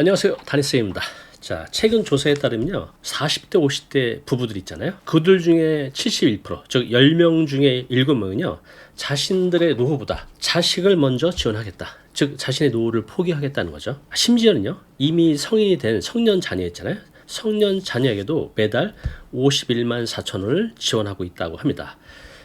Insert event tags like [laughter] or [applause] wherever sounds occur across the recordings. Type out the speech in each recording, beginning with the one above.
안녕하세요. 다니스입니다. 자, 최근 조사에 따르면요. 40대, 50대 부부들 있잖아요. 그들 중에 71%, 즉 10명 중에 7명은요. 자신들의 노후보다 자식을 먼저 지원하겠다. 즉 자신의 노후를 포기하겠다는 거죠. 심지어는요. 이미 성인이 된 성년 자녀 있잖아요. 성년 자녀에게도 매달 51만 4천 원을 지원하고 있다고 합니다.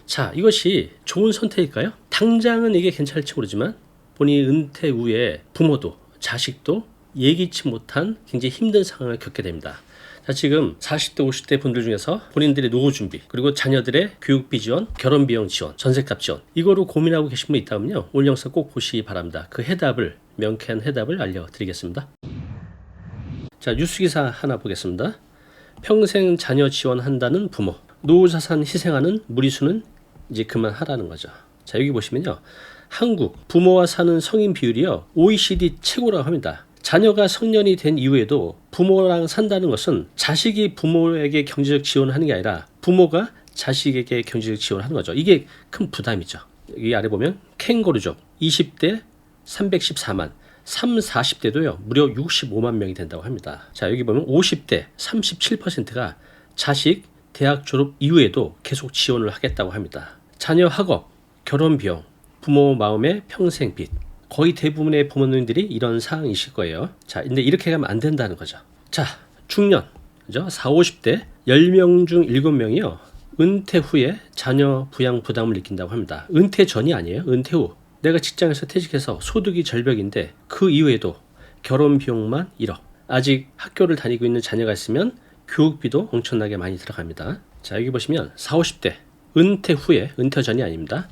자, 이것이 좋은 선택일까요? 당장은 이게 괜찮을지 모르지만 본인 은퇴 후에 부모도 자식도 예기치 못한 굉장히 힘든 상황을 겪게 됩니다. 자, 지금 40대, 50대 분들 중에서 본인들의 노후 준비, 그리고 자녀들의 교육비 지원, 결혼 비용 지원, 전세값 지원, 이거로 고민하고 계신 분 있다면요. 오늘 영상 꼭 보시기 바랍니다. 그 해답을, 명쾌한 해답을 알려드리겠습니다. 자, 뉴스 기사 하나 보겠습니다. 평생 자녀 지원한다는 부모, 노후 자산 희생하는 무리수는 이제 그만하라는 거죠. 자, 여기 보시면요. 한국 부모와 사는 성인 비율이요. OECD 최고라고 합니다. 자녀가 성년이 된 이후에도 부모랑 산다는 것은 자식이 부모에게 경제적 지원하는 게 아니라 부모가 자식에게 경제적 지원하는 거죠. 이게 큰 부담이죠. 여기 아래 보면 캥거루족 20대 314만 3, 40대도요. 무려 65만 명이 된다고 합니다. 자, 여기 보면 50대 37%가 자식 대학 졸업 이후에도 계속 지원을 하겠다고 합니다. 자녀 학업, 결혼 비용, 부모 마음의 평생 빚, 거의 대부분의 부모님들이 이런 상황이실 거예요. 자, 근데 이렇게 가면 안 된다는 거죠. 자, 중년, 그죠? 4, 50대 10명 중 7명이요. 은퇴 후에 자녀 부양 부담을 느낀다고 합니다. 은퇴 전이 아니에요. 은퇴 후. 내가 직장에서 퇴직해서 소득이 절벽인데 그 이후에도 결혼 비용만 1억. 아직 학교를 다니고 있는 자녀가 있으면 교육비도 엄청나게 많이 들어갑니다. 자, 여기 보시면 4, 50대 은퇴 후에 은퇴 전이 아닙니다.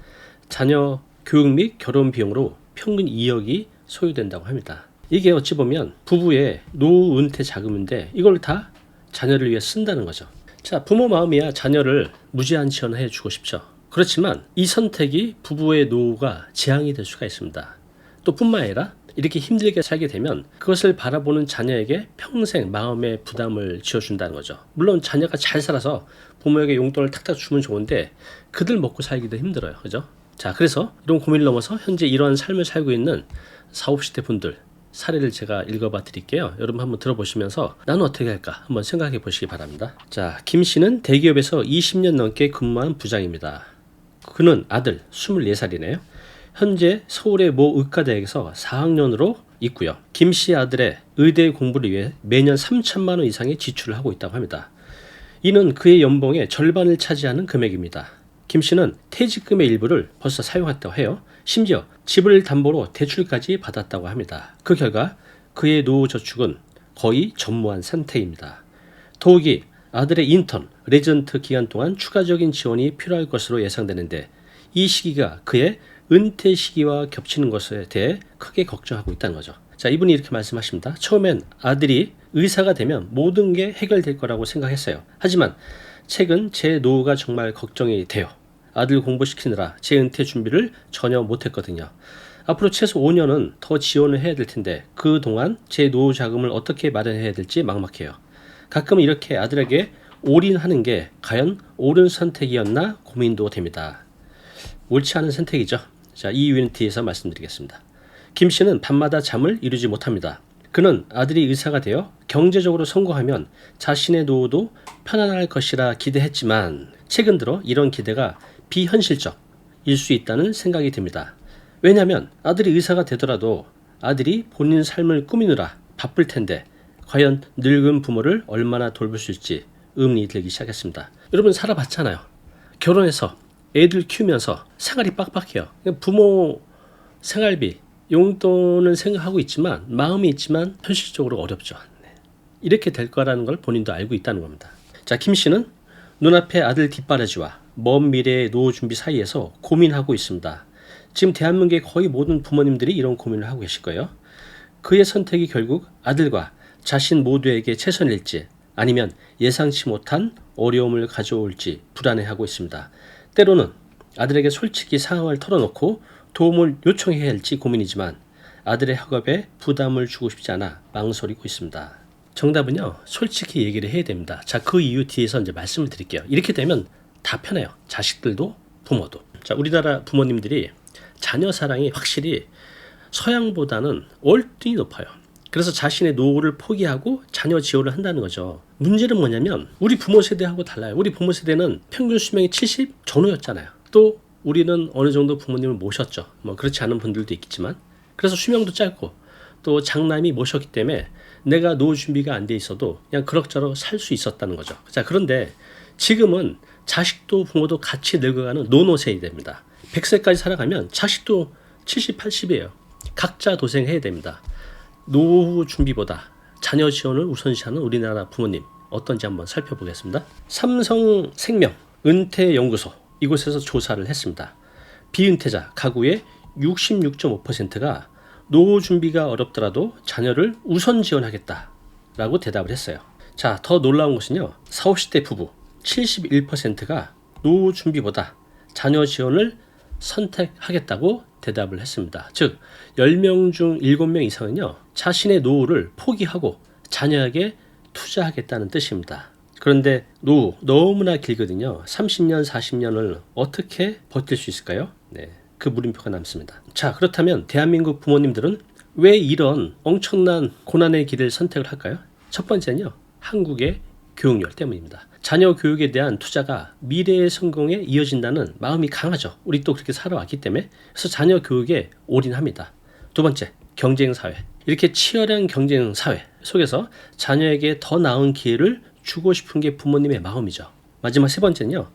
자녀 교육 및 결혼 비용으로 평균 2억이 소요된다고 합니다. 이게 어찌 보면 부부의 노후 은퇴 자금인데 이걸 다 자녀를 위해 쓴다는 거죠. 자, 부모 마음이야 자녀를 무제한 지원해 주고 싶죠. 그렇지만 이 선택이 부부의 노후가 재앙이 될 수가 있습니다. 또 뿐만 아니라 이렇게 힘들게 살게 되면 그것을 바라보는 자녀에게 평생 마음의 부담을 지어준다는 거죠. 물론 자녀가 잘 살아서 부모에게 용돈을 탁탁 주면 좋은데 그들 먹고 살기도 힘들어요. 그죠? 자, 그래서 이런 고민을 넘어서 현재 이러한 삶을 살고 있는 4, 50대 분들 사례를 제가 읽어봐 드릴게요. 여러분 한번 들어보시면서 나는 어떻게 할까 한번 생각해 보시기 바랍니다. 자, 김 씨는 대기업에서 20년 넘게 근무한 부장입니다. 그는 아들 24살이네요. 현재 서울의 모 의과대학에서 4학년으로 있고요. 김 씨 아들의 의대 공부를 위해 매년 3천만 원 이상의 지출을 하고 있다고 합니다. 이는 그의 연봉의 절반을 차지하는 금액입니다. 김 씨는 퇴직금의 일부를 벌써 사용했다고 해요. 심지어 집을 담보로 대출까지 받았다고 합니다. 그 결과 그의 노후 저축은 거의 전무한 상태입니다. 더욱이 아들의 인턴, 레전트 기간 동안 추가적인 지원이 필요할 것으로 예상되는데 이 시기가 그의 은퇴 시기와 겹치는 것에 대해 크게 걱정하고 있다는 거죠. 자, 이분이 이렇게 말씀하십니다. 처음엔 아들이 의사가 되면 모든 게 해결될 거라고 생각했어요. 하지만 최근 제 노후가 정말 걱정이 돼요. 아들 공부시키느라 제 은퇴 준비를 전혀 못했거든요. 앞으로 최소 5년은 더 지원을 해야 될 텐데 그 동안 제 노후 자금을 어떻게 마련해야 될지 막막해요. 가끔은 이렇게 아들에게 올인하는 게 과연 옳은 선택이었나 고민도 됩니다. 옳지 않은 선택이죠. 자, 이 이유는 뒤에서 말씀드리겠습니다. 김 씨는 밤마다 잠을 이루지 못합니다. 그는 아들이 의사가 되어 경제적으로 성공하면 자신의 노후도 편안할 것이라 기대했지만 최근 들어 이런 기대가 비현실적일 수 있다는 생각이 듭니다. 왜냐하면 아들이 의사가 되더라도 아들이 본인 삶을 꾸미느라 바쁠 텐데 과연 늙은 부모를 얼마나 돌볼 수 있을지 의문이 들기 시작했습니다. 여러분 살아봤잖아요. 결혼해서 애들 키우면서 생활이 빡빡해요. 부모 생활비, 용돈은 생각하고 있지만 마음이 있지만 현실적으로 어렵죠. 네. 이렇게 될 거라는 걸 본인도 알고 있다는 겁니다. 자, 김 씨는 눈앞에 아들 뒷바라지와 먼 미래의 노후 준비 사이에서 고민하고 있습니다. 지금 대한민국의 거의 모든 부모님들이 이런 고민을 하고 계실 거예요. 그의 선택이 결국 아들과 자신 모두에게 최선일지 아니면 예상치 못한 어려움을 가져올지 불안해하고 있습니다. 때로는 아들에게 솔직히 상황을 털어놓고 도움을 요청해야 할지 고민이지만 아들의 학업에 부담을 주고 싶지 않아 망설이고 있습니다. 정답은요, 솔직히 얘기를 해야 됩니다. 자, 그 이유 뒤에서 이제 말씀을 드릴게요. 이렇게 되면 다 편해요. 자식들도 부모도. 자, 우리나라 부모님들이 자녀 사랑이 확실히 서양보다는 월등히 높아요. 그래서 자신의 노후를 포기하고 자녀 지원을 한다는 거죠. 문제는 뭐냐면 우리 부모 세대하고 달라요. 우리 부모 세대는 평균 수명이 70 전후였잖아요. 또 우리는 어느 정도 부모님을 모셨죠. 뭐 그렇지 않은 분들도 있겠지만 그래서 수명도 짧고 또 장남이 모셨기 때문에 내가 노후 준비가 안 돼 있어도 그냥 그럭저럭 살 수 있었다는 거죠. 자 그런데 지금은 자식도 부모도 같이 늙어가는 노노 세대입니다. 100세까지 살아가면 자식도 70, 80이에요. 각자 도생해야 됩니다. 노후 준비보다 자녀 지원을 우선시하는 우리나라 부모님 어떤지 한번 살펴보겠습니다. 삼성생명 은퇴연구소 이곳에서 조사를 했습니다. 비은퇴자 가구의 66.5%가 노후 준비가 어렵더라도 자녀를 우선 지원하겠다라고 대답을 했어요. 자, 더 놀라운 것은요. 40, 50대 부부 71%가 노후 준비보다 자녀 지원을 선택하겠다고 대답을 했습니다. 즉, 10명 중 7명 이상은요, 자신의 노후를 포기하고 자녀에게 투자하겠다는 뜻입니다. 그런데 노후 너무나 길거든요. 30년, 40년을 어떻게 버틸 수 있을까요? 네. 그 물음표가 남습니다. 자, 그렇다면 대한민국 부모님들은 왜 이런 엄청난 고난의 길을 선택을 할까요? 첫 번째는요, 한국의 교육열 때문입니다. 자녀 교육에 대한 투자가 미래의 성공에 이어진다는 마음이 강하죠. 우리 또 그렇게 살아왔기 때문에. 그래서 자녀 교육에 올인합니다. 두 번째, 경쟁 사회. 이렇게 치열한 경쟁 사회 속에서 자녀에게 더 나은 기회를 주고 싶은 게 부모님의 마음이죠. 마지막 세 번째는요,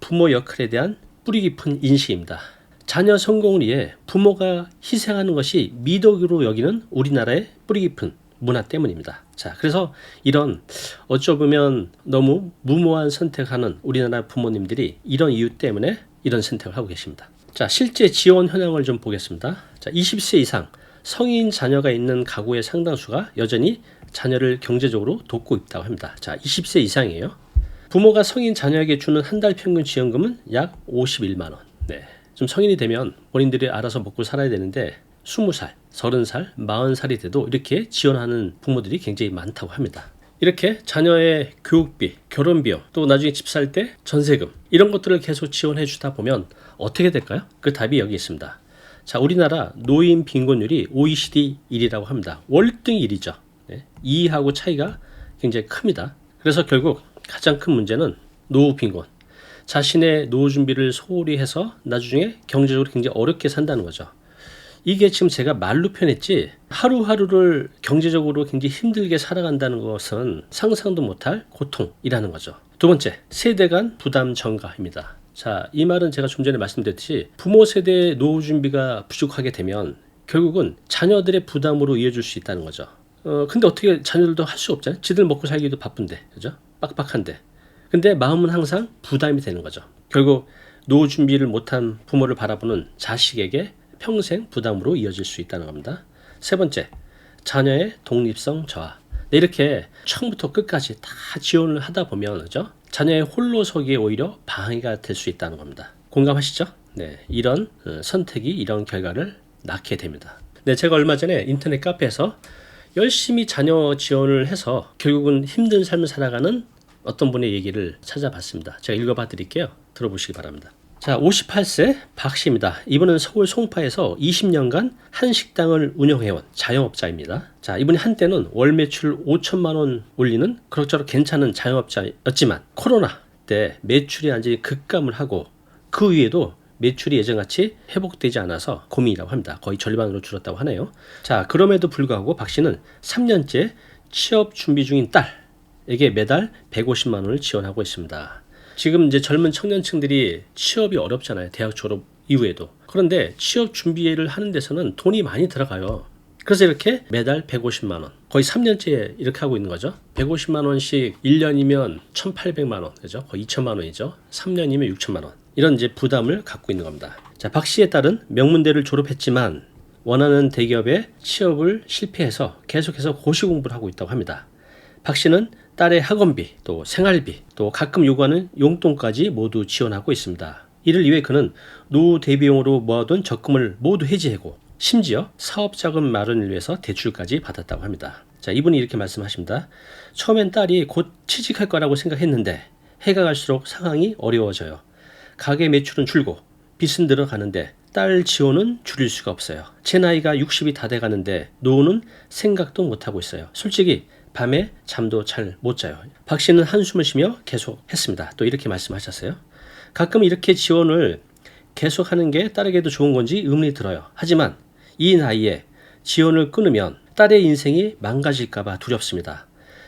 부모 역할에 대한 뿌리 깊은 인식입니다. 자녀 성공을 위해 부모가 희생하는 것이 미덕으로 여기는 우리나라의 뿌리 깊은 문화 때문입니다. 자, 그래서 이런 어쩌보면 너무 무모한 선택하는 우리나라 부모님들이 이런 이유 때문에 이런 선택을 하고 계십니다. 자, 실제 지원 현황을 좀 보겠습니다. 자, 20세 이상 성인 자녀가 있는 가구의 상당수가 여전히 자녀를 경제적으로 돕고 있다고 합니다. 자, 20세 이상이에요. 부모가 성인 자녀에게 주는 한 달 평균 지원금은 약 51만 원. 네. 좀 성인이 되면 본인들이 알아서 먹고 살아야 되는데 20살, 30살, 40살이 돼도 이렇게 지원하는 부모들이 굉장히 많다고 합니다. 이렇게 자녀의 교육비, 결혼 비용, 또 나중에 집 살 때 전세금 이런 것들을 계속 지원해 주다 보면 어떻게 될까요? 그 답이 여기 있습니다. 자, 우리나라 노인 빈곤율이 OECD 1위라고 합니다. 월등 1위죠. 네. 2위하고 차이가 굉장히 큽니다. 그래서 결국 가장 큰 문제는 노후 빈곤. 자신의 노후 준비를 소홀히 해서 나중에 경제적으로 굉장히 어렵게 산다는 거죠. 이게 지금 제가 말로 표현했지 하루하루를 경제적으로 굉장히 힘들게 살아간다는 것은 상상도 못할 고통이라는 거죠. 두 번째, 세대 간 부담 전가입니다. 자, 이 말은 제가 좀 전에 말씀드렸듯이 부모 세대의 노후 준비가 부족하게 되면 결국은 자녀들의 부담으로 이어질 수 있다는 거죠. 어, 근데 어떻게 자녀들도 할 수 없잖아요. 지들 먹고 살기도 바쁜데, 그죠? 빡빡한데. 근데 마음은 항상 부담이 되는 거죠. 결국 노후 준비를 못한 부모를 바라보는 자식에게 평생 부담으로 이어질 수 있다는 겁니다. 세 번째, 자녀의 독립성 저하. 네, 이렇게 처음부터 끝까지 다 지원을 하다 보면 그죠? 자녀의 홀로서기에 오히려 방해가 될 수 있다는 겁니다. 공감하시죠? 네, 이런 어, 선택이 이런 결과를 낳게 됩니다. 네, 제가 얼마 전에 인터넷 카페에서 열심히 자녀 지원을 해서 결국은 힘든 삶을 살아가는 어떤 분의 얘기를 찾아봤습니다. 제가 읽어봐 드릴게요. 들어보시기 바랍니다. 자, 58세 박 씨입니다. 이분은 서울 송파에서 20년간 한 식당을 운영해온 자영업자입니다. 자, 이분이 한때는 월 매출 5천만 원 올리는 그럭저럭 괜찮은 자영업자였지만 코로나 때 매출이 완전히 급감을 하고 그 위에도 매출이 예전같이 회복되지 않아서 고민이라고 합니다. 거의 절반으로 줄었다고 하네요. 자, 그럼에도 불구하고 박 씨는 3년째 취업 준비 중인 딸에게 매달 150만 원을 지원하고 있습니다. 지금 이제 젊은 청년층들이 취업이 어렵잖아요. 대학 졸업 이후에도. 그런데 취업 준비를 하는 데서는 돈이 많이 들어가요. 그래서 이렇게 매달 150만 원. 거의 3년째 이렇게 하고 있는 거죠. 150만 원씩 1년이면 1,800만 원. 그죠? 거의 2천만 원이죠. 3년이면 6천만 원. 이런 이제 부담을 갖고 있는 겁니다. 자, 박 씨의 딸은 명문대를 졸업했지만 원하는 대기업에 취업을 실패해서 계속해서 고시 공부를 하고 있다고 합니다. 박 씨는 딸의 학원비, 또 생활비, 또 가끔 요구하는 용돈까지 모두 지원하고 있습니다. 이를 위해 그는 노후 대비용으로 모아둔 적금을 모두 해지하고 심지어 사업 자금 마련을 위해서 대출까지 받았다고 합니다. 자, 이분이 이렇게 말씀하십니다. 처음엔 딸이 곧 취직할 거라고 생각했는데 해가 갈수록 상황이 어려워져요. 가게 매출은 줄고 빚은 늘어가는데 딸 지원은 줄일 수가 없어요. 제 나이가 60이 다 돼가는데 노후는 생각도 못하고 있어요. 솔직히 밤에 잠도 잘 못 자요. 박 씨는 한숨을 쉬며 계속 했습니다. 또 이렇게 말씀하셨어요. 가끔 이렇게 지원을 계속하는 게 딸에게도 좋은 건지 의문이 들어요. 하지만 이 나이에 지원을 끊으면 딸의 인생이 망가질까봐 두렵습니다.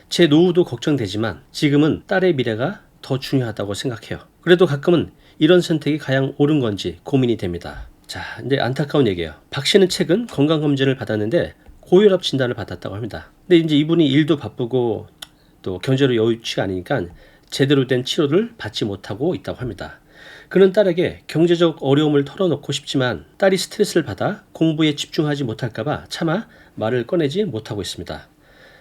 제 노후도 걱정되지만 지금은 딸의 미래가 더 중요하다고 생각해요. 그래도 가끔은 이런 선택이 가장 옳은 건지 고민이 됩니다. 자, 이제 안타까운 얘기예요. 박 씨는 최근 건강검진을 받았는데 고혈압 진단을 받았다고 합니다. 근데 이제 이분이 일도 바쁘고 또 경제로 여유치가 않으니까 제대로 된 치료를 받지 못하고 있다고 합니다. 그는 딸에게 경제적 어려움을 털어놓고 싶지만 딸이 스트레스를 받아 공부에 집중하지 못할까봐 차마 말을 꺼내지 못하고 있습니다.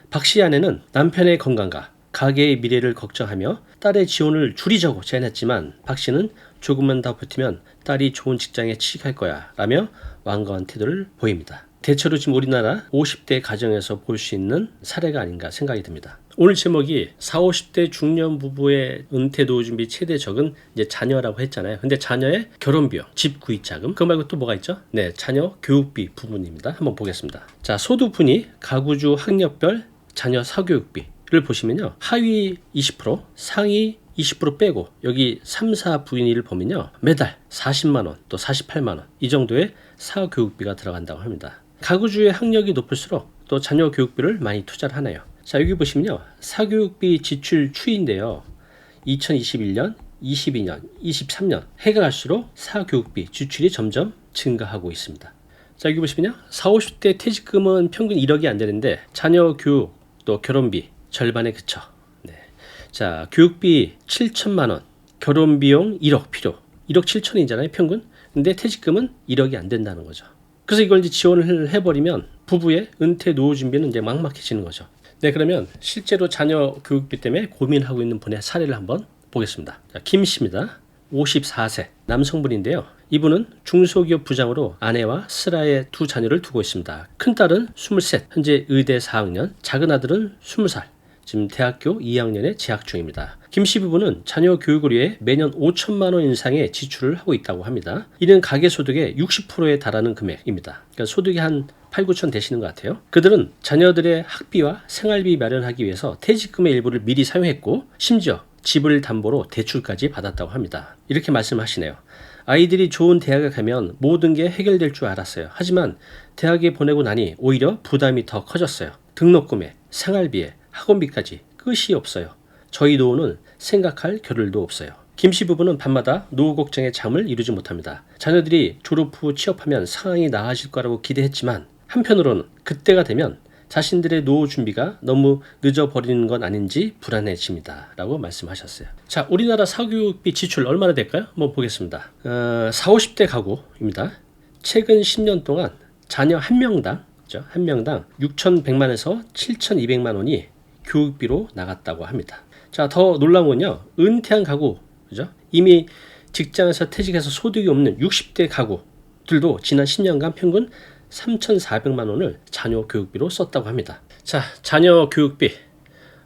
박 씨 아내는 남편의 건강과 가게의 미래를 걱정하며 딸의 지원을 줄이자고 제안했지만 박 씨는 조금만 더 버티면 딸이 좋은 직장에 취직할 거야 라며 완고한 태도를 보입니다. 대체로 지금 우리나라 50대 가정에서 볼 수 있는 사례가 아닌가 생각이 듭니다. 오늘 제목이 4, 50대 중년 부부의 은퇴 노후 준비 최대 적은 이제 자녀라고 했잖아요. 근데 자녀의 결혼 비용, 집 구입 자금, 그 말고 또 뭐가 있죠? 네, 자녀 교육비 부분입니다. 한번 보겠습니다. 자, 소득분이 가구주 학력별 자녀 사교육비를 보시면요. 하위 20%, 상위 20% 빼고 여기 3, 4 부인을 보면요. 매달 40만 원, 또 48만 원 이 정도의 사교육비가 들어간다고 합니다. 가구주의 학력이 높을수록 또 자녀 교육비를 많이 투자를 하네요. 자, 여기 보시면요. 사교육비 지출 추이인데요. 2021년, 22년, 23년 해가 갈수록 사교육비 지출이 점점 증가하고 있습니다. 자, 여기 보시면요. 4, 50대 퇴직금은 평균 1억이 안 되는데 자녀 교육 또 결혼비 절반에 그쳐. 네. 자, 교육비 7천만 원, 결혼 비용 1억 필요. 1억 7천이잖아요, 평균. 근데 퇴직금은 1억이 안 된다는 거죠. 그래서 이걸 이제 지원을 해버리면 부부의 은퇴 노후 준비는 이제 막막해지는 거죠. 네, 그러면 실제로 자녀 교육비 때문에 고민하고 있는 분의 사례를 한번 보겠습니다. 자, 김 씨입니다. 54세 남성분인데요. 이분은 중소기업 부장으로 아내와 슬아의 두 자녀를 두고 있습니다. 큰 딸은 23, 현재 의대 4학년, 작은 아들은 20살, 지금 대학교 2학년에 재학 중입니다. 김씨 부부는 자녀 교육을 위해 매년 5천만 원 이상의 지출을 하고 있다고 합니다. 이는 가계 소득의 60%에 달하는 금액입니다. 그러니까 소득이 한 8, 9천 되시는 것 같아요. 그들은 자녀들의 학비와 생활비 마련하기 위해서 퇴직금의 일부를 미리 사용했고 심지어 집을 담보로 대출까지 받았다고 합니다. 이렇게 말씀하시네요. 아이들이 좋은 대학에 가면 모든 게 해결될 줄 알았어요. 하지만 대학에 보내고 나니 오히려 부담이 더 커졌어요. 등록금에 생활비에 학원비까지 끝이 없어요. 저희 노후는 생각할 겨를도 없어요. 김씨 부부는 밤마다 노후 걱정에 잠을 이루지 못합니다. 자녀들이 졸업 후 취업하면 상황이 나아질 거라고 기대했지만 한편으로는 그때가 되면 자신들의 노후 준비가 너무 늦어버리는 건 아닌지 불안해집니다. 라고 말씀하셨어요. 자, 우리나라 사교육비 지출 얼마나 될까요? 한번 보겠습니다. 어, 4, 50대 가구입니다. 최근 10년 동안 자녀 한 명당, 그죠? 한 명당 6,100만에서 7,200만 원이 교육비로 나갔다고 합니다. 자, 더 놀라운 건요. 은퇴한 가구, 그죠? 이미 직장에서 퇴직해서 소득이 없는 60대 가구들도 지난 10년간 평균 3,400만 원을 자녀 교육비로 썼다고 합니다. 자, 자녀 교육비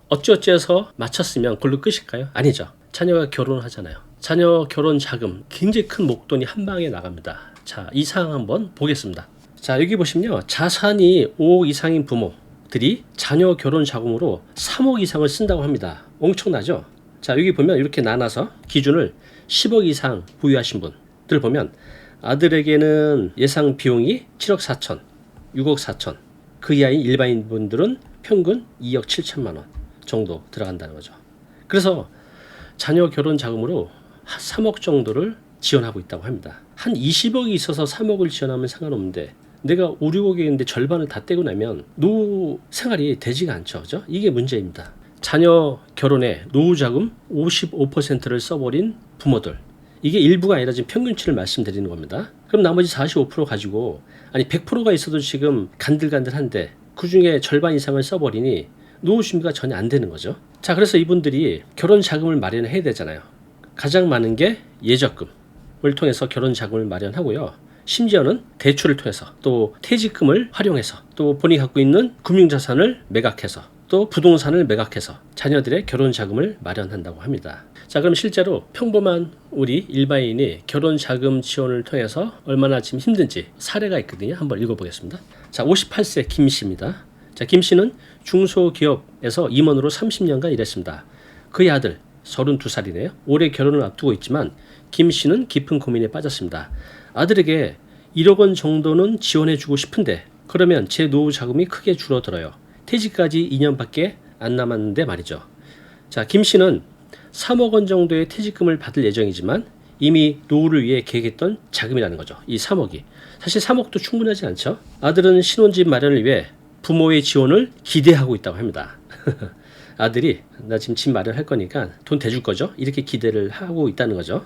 어찌어찌해서 마쳤으면 그걸로 끝일까요? 아니죠. 자녀가 결혼을 하잖아요. 자녀 결혼 자금 굉장히 큰 목돈이 한 방에 나갑니다. 자, 이 상황 한번 보겠습니다. 자, 여기 보시면요. 자산이 5억 이상인 부모 들이 자녀 결혼 자금으로 3억 이상을 쓴다고 합니다. 엄청나죠? 자, 여기 보면 이렇게 나눠서 기준을 10억 이상 보유하신 분들 보면 아들에게는 예상 비용이 7억 4천, 6억 4천. 그 이하인 일반인 분들은 평균 2억 7천만 원 정도 들어간다는 거죠. 그래서 자녀 결혼 자금으로 3억 정도를 지원하고 있다고 합니다. 한 20억이 있어서 3억을 지원하면 상관없는데 내가 5, 6억이 있는데 절반을 다 떼고 나면 노후 생활이 되지가 않죠. 그죠? 이게 문제입니다. 자녀 결혼에 노후 자금 55%를 써버린 부모들. 이게 일부가 아니라 지금 평균치를 말씀드리는 겁니다. 그럼 나머지 45% 가지고 아니 100%가 있어도 지금 간들간들한데 그 중에 절반 이상을 써버리니 노후 준비가 전혀 안 되는 거죠. 자, 그래서 이분들이 결혼 자금을 마련해야 되잖아요. 가장 많은 게 예적금을 통해서 결혼 자금을 마련하고요. 심지어는 대출을 통해서 또 퇴직금을 활용해서 또 본인이 갖고 있는 금융자산을 매각해서 또 부동산을 매각해서 자녀들의 결혼 자금을 마련한다고 합니다. 자, 그럼 실제로 평범한 우리 일반인이 결혼 자금 지원을 통해서 얼마나 지금 힘든지 사례가 있거든요. 한번 읽어보겠습니다. 자, 58세 김 씨입니다. 자, 김 씨는 중소기업에서 임원으로 30년간 일했습니다. 그의 아들 32살이네요. 올해 결혼을 앞두고 있지만 김 씨는 깊은 고민에 빠졌습니다. 아들에게 1억 원 정도는 지원해 주고 싶은데 그러면 제 노후 자금이 크게 줄어들어요. 퇴직까지 2년밖에 안 남았는데 말이죠. 자, 김 씨는 3억 원 정도의 퇴직금을 받을 예정이지만 이미 노후를 위해 계획했던 자금이라는 거죠. 이 3억이. 사실 3억도 충분하지 않죠. 아들은 신혼집 마련을 위해 부모의 지원을 기대하고 있다고 합니다. [laughs] 아들이 나 지금 집 마련할 거니까 돈 대줄 거죠. 이렇게 기대를 하고 있다는 거죠.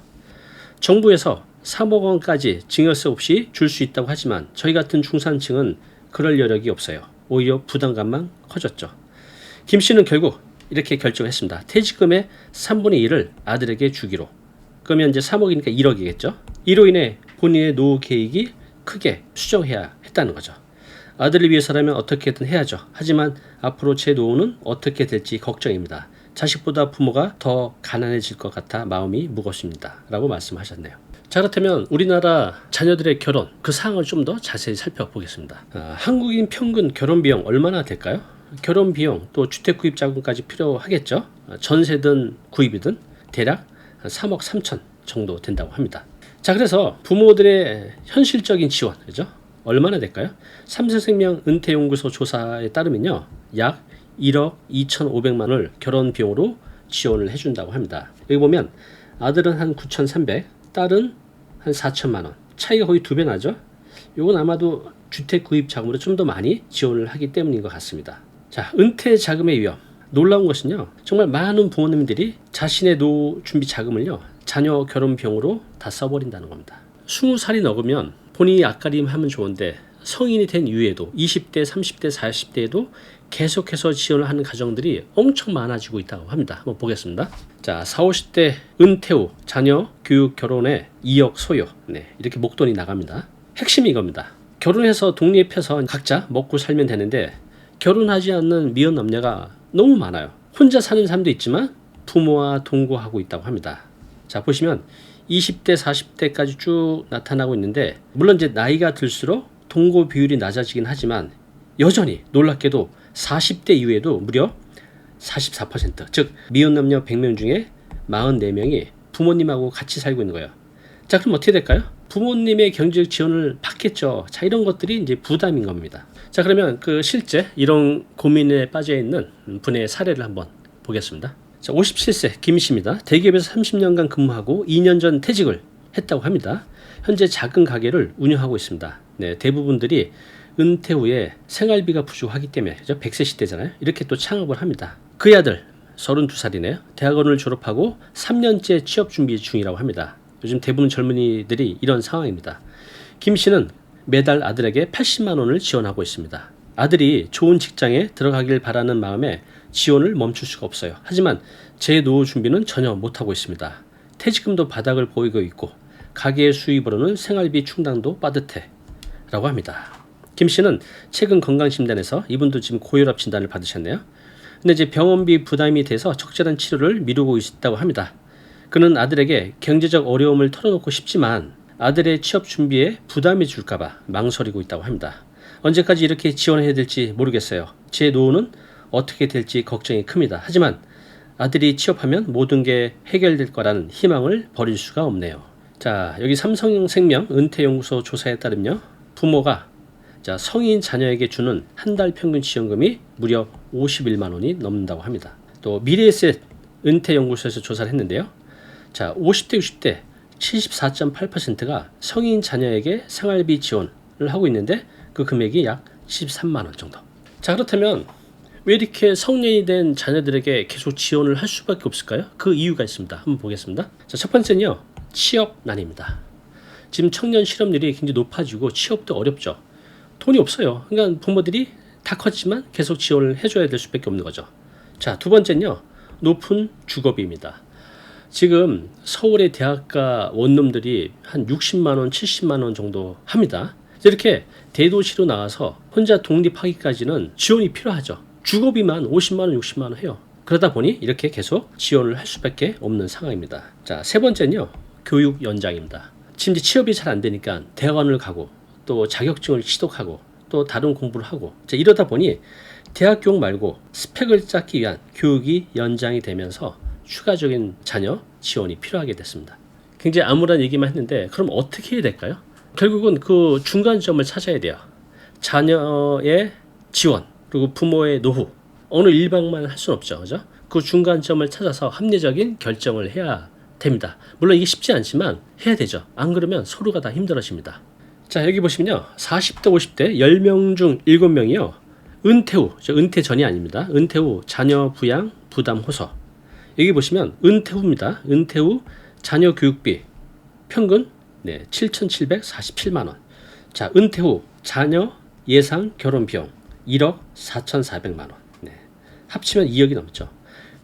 정부에서 3억 원까지 증여세 없이 줄 수 있다고 하지만 저희 같은 중산층은 그럴 여력이 없어요. 오히려 부담감만 커졌죠. 김 씨는 결국 이렇게 결정했습니다. 퇴직금의 3분의 1을 아들에게 주기로. 그러면 이제 3억이니까 1억이겠죠. 이로 인해 본인의 노후 계획이 크게 수정해야 했다는 거죠. 아들을 위해서라면 어떻게든 해야죠. 하지만 앞으로 제 노후는 어떻게 될지 걱정입니다. 자식보다 부모가 더 가난해질 것 같아 마음이 무겁습니다. 라고 말씀하셨네요. 자, 그렇다면 우리나라 자녀들의 결혼, 그 사항을 좀 더 자세히 살펴보겠습니다. 아, 한국인 평균 결혼 비용 얼마나 될까요? 결혼 비용 또 주택 구입 자금까지 필요하겠죠. 아, 전세든 구입이든 대략 한 3억 3천 정도 된다고 합니다. 자, 그래서 부모들의 현실적인 지원, 그죠? 얼마나 될까요? 삼성생명 은퇴연구소 조사에 따르면요, 약 1억 2,500만 원을 결혼 비용으로 지원을 해준다고 합니다. 여기 보면 아들은 한 9,300, 딸은 한 4천만 원. 차이가 거의 두 배 나죠? 이건 아마도 주택 구입 자금으로 좀 더 많이 지원을 하기 때문인 것 같습니다. 자, 은퇴 자금의 위험. 놀라운 것은요, 정말 많은 부모님들이 자신의 노후 준비 자금을요, 자녀 결혼 비용으로 다 써버린다는 겁니다. 20살이 넘으면 본인이 앞가림 하면 좋은데 성인이 된 이후에도 20대, 30대, 40대에도 계속해서 지원을 하는 가정들이 엄청 많아지고 있다고 합니다. 한번 보겠습니다. 자, 40, 50대 은퇴 후 자녀 교육 결혼에 2억 소요. 네, 이렇게 목돈이 나갑니다. 핵심이 이겁니다. 결혼해서 독립해서 각자 먹고 살면 되는데 결혼하지 않는 미혼 남녀가 너무 많아요. 혼자 사는 사람도 있지만 부모와 동거하고 있다고 합니다. 자, 보시면 20대, 40대까지 쭉 나타나고 있는데 물론 이제 나이가 들수록 동거 비율이 낮아지긴 하지만 여전히 놀랍게도 40대 이후에도 무려 44%, 즉 미혼 남녀 100명 중에 44명이 부모님하고 같이 살고 있는 거예요. 자, 그럼 어떻게 될까요? 부모님의 경제적 지원을 받겠죠. 자, 이런 것들이 이제 부담인 겁니다. 자, 그러면 그 실제 이런 고민에 빠져 있는 분의 사례를 한번 보겠습니다. 자, 57세 김 씨입니다. 대기업에서 30년간 근무하고 2년 전 퇴직을 했다고 합니다. 현재 작은 가게를 운영하고 있습니다. 네, 대부분들이 은퇴 후에 생활비가 부족하기 때문에 그죠? 100세 시대잖아요. 이렇게 또 창업을 합니다. 그의 아들 32살이네요. 대학원을 졸업하고 3년째 취업 준비 중이라고 합니다. 요즘 대부분 젊은이들이 이런 상황입니다. 김 씨는 매달 아들에게 80만 원을 지원하고 있습니다. 아들이 좋은 직장에 들어가길 바라는 마음에 지원을 멈출 수가 없어요. 하지만 제 노후 준비는 전혀 못하고 있습니다. 퇴직금도 바닥을 보이고 있고 가게의 수입으로는 생활비 충당도 빠듯해 라고 합니다. 김 씨는 최근 건강진단에서 이분도 지금 고혈압 진단을 받으셨네요. 근데 이제 병원비 부담이 돼서 적절한 치료를 미루고 있다고 합니다. 그는 아들에게 경제적 어려움을 털어놓고 싶지만 아들의 취업 준비에 부담이 줄까봐 망설이고 있다고 합니다. 언제까지 이렇게 지원해야 될지 모르겠어요. 제 노후는 어떻게 될지 걱정이 큽니다. 하지만 아들이 취업하면 모든 게 해결될 거라는 희망을 버릴 수가 없네요. 자, 여기 삼성생명 은퇴연구소 조사에 따르면요. 부모가 자, 성인 자녀에게 주는 한 달 평균 지원금이 무려 51만 원이 넘는다고 합니다. 또 미래에셋 은퇴연구소에서 조사를 했는데요. 자, 50대, 60대 74.8%가 성인 자녀에게 생활비 지원을 하고 있는데 그 금액이 약 13만 원 정도. 자, 그렇다면 왜 이렇게 성년이 된 자녀들에게 계속 지원을 할 수밖에 없을까요? 그 이유가 있습니다. 한번 보겠습니다. 자, 첫 번째는요. 취업난입니다. 지금 청년 실업률이 굉장히 높아지고 취업도 어렵죠. 돈이 없어요. 그러니까 부모들이 다 컸지만 계속 지원을 해줘야 될 수밖에 없는 거죠. 자, 두 번째는요. 높은 주거비입니다. 지금 서울의 대학가 원룸들이 한 60만 원, 70만 원 정도 합니다. 이렇게 대도시로 나가서 혼자 독립하기까지는 지원이 필요하죠. 주거비만 50만 원, 60만 원 해요. 그러다 보니 이렇게 계속 지원을 할 수밖에 없는 상황입니다. 자, 세 번째는요. 교육 연장입니다. 지금 취업이 잘 안 되니까 대학원을 가고 또 자격증을 취득하고 또 다른 공부를 하고 자, 이러다 보니 대학 교육 말고 스펙을 쌓기 위한 교육이 연장이 되면서 추가적인 자녀 지원이 필요하게 됐습니다. 굉장히 암울한 얘기만 했는데 그럼 어떻게 해야 될까요? 결국은 그 중간점을 찾아야 돼요. 자녀의 지원 그리고 부모의 노후 어느 일방만 할 수는 없죠, 그죠? 그 중간점을 찾아서 합리적인 결정을 해야 됩니다. 물론 이게 쉽지 않지만 해야 되죠. 안 그러면 서로가 다 힘들어집니다. 자 여기 보시면요, 40대 50대 10명 중 7명이요 은퇴 후, 저 은퇴 전이 아닙니다. 은퇴 후 자녀 부양 부담 호소. 여기 보시면 은퇴 후입니다. 은퇴 후 자녀 교육비 평균 네, 7,747만 원. 자, 은퇴 후 자녀 예상 결혼 비용 1억 4,400만 원. 네. 합치면 2억이 넘죠.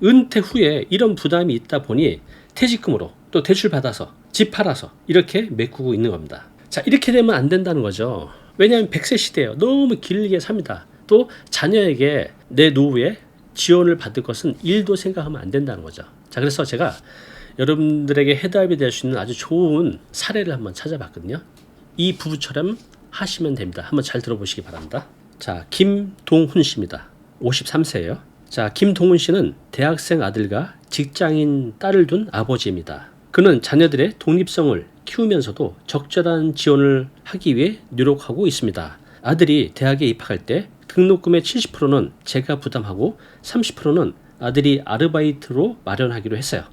은퇴 후에 이런 부담이 있다 보니 퇴직금으로 또 대출 받아서 집 팔아서 이렇게 메꾸고 있는 겁니다. 자, 이렇게 되면 안 된다는 거죠. 왜냐하면 100세 시대예요. 너무 길게 삽니다. 또 자녀에게 내 노후에 지원을 받을 것은 일도 생각하면 안 된다는 거죠. 자, 그래서 제가 여러분들에게 해답이 될 수 있는 아주 좋은 사례를 한번 찾아봤거든요. 이 부부처럼 하시면 됩니다. 한번 잘 들어보시기 바랍니다. 자, 김동훈 씨입니다. 53세예요. 자, 김동훈 씨는 대학생 아들과 직장인 딸을 둔 아버지입니다. 그는 자녀들의 독립성을 키우면서도 적절한 지원을 하기 위해 노력하고 있습니다. 아들이 대학에 입학할 때 등록금의 70%는 제가 부담하고 30%는 아들이 아르바이트로 마련하기로 했어요.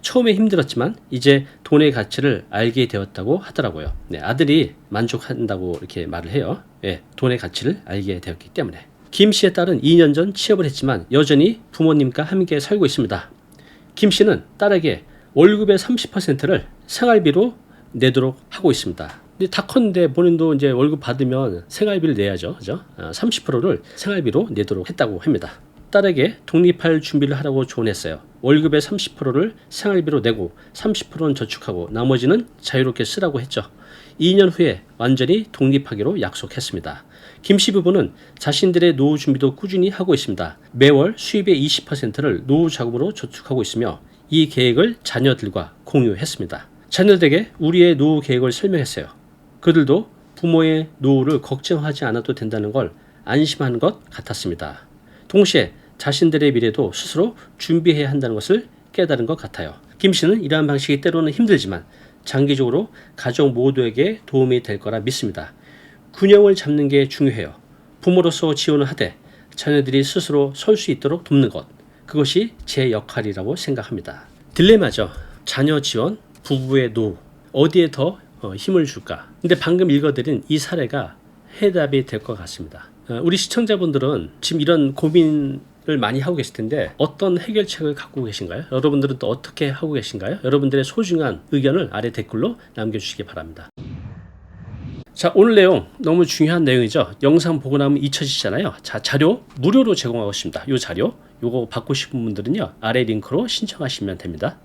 처음에 힘들었지만 이제 돈의 가치를 알게 되었다고 하더라고요. 네, 아들이 만족한다고 이렇게 말을 해요. 예, 돈의 가치를 알게 되었기 때문에. 김 씨의 딸은 2년 전 취업을 했지만 여전히 부모님과 함께 살고 있습니다. 김 씨는 딸에게 월급의 30%를 생활비로 내도록 하고 있습니다. 근데 다 컸는데 본인도 이제 월급 받으면 생활비를 내야죠. 그죠? 30%를 생활비로 내도록 했다고 합니다. 딸에게 독립할 준비를 하라고 조언했어요. 월급의 30%를 생활비로 내고 30%는 저축하고 나머지는 자유롭게 쓰라고 했죠. 2년 후에 완전히 독립하기로 약속했습니다. 김씨 부부는 자신들의 노후 준비도 꾸준히 하고 있습니다. 매월 수입의 20%를 노후 자금으로 저축하고 있으며 이 계획을 자녀들과 공유했습니다. 자녀들에게 우리의 노후 계획을 설명했어요. 그들도 부모의 노후를 걱정하지 않아도 된다는 걸 안심한 것 같았습니다. 동시에 자신들의 미래도 스스로 준비해야 한다는 것을 깨달은 것 같아요. 김 씨는 이러한 방식이 때로는 힘들지만 장기적으로 가족 모두에게 도움이 될 거라 믿습니다. 균형을 잡는 게 중요해요. 부모로서 지원을 하되 자녀들이 스스로 설 수 있도록 돕는 것. 그것이 제 역할이라고 생각합니다. 딜레마죠. 자녀 지원, 부부의 노후. 어디에 더 어, 힘을 줄까? 근데 방금 읽어드린 이 사례가 해답이 될 것 같습니다. 어, 우리 시청자분들은 지금 이런 고민 을 많이 하고 계실 텐데 어떤 해결책을 갖고 계신가요? 여러분들은 또 어떻게 하고 계신가요? 여러분들의 소중한 의견을 아래 댓글로 남겨주시기 바랍니다. 자 오늘 내용 너무 중요한 내용이죠. 영상 보고 나면 잊혀지잖아요. 자 자료 무료로 제공하고 있습니다. 이 자료 요거 받고 싶은 분들은요 아래 링크로 신청하시면 됩니다.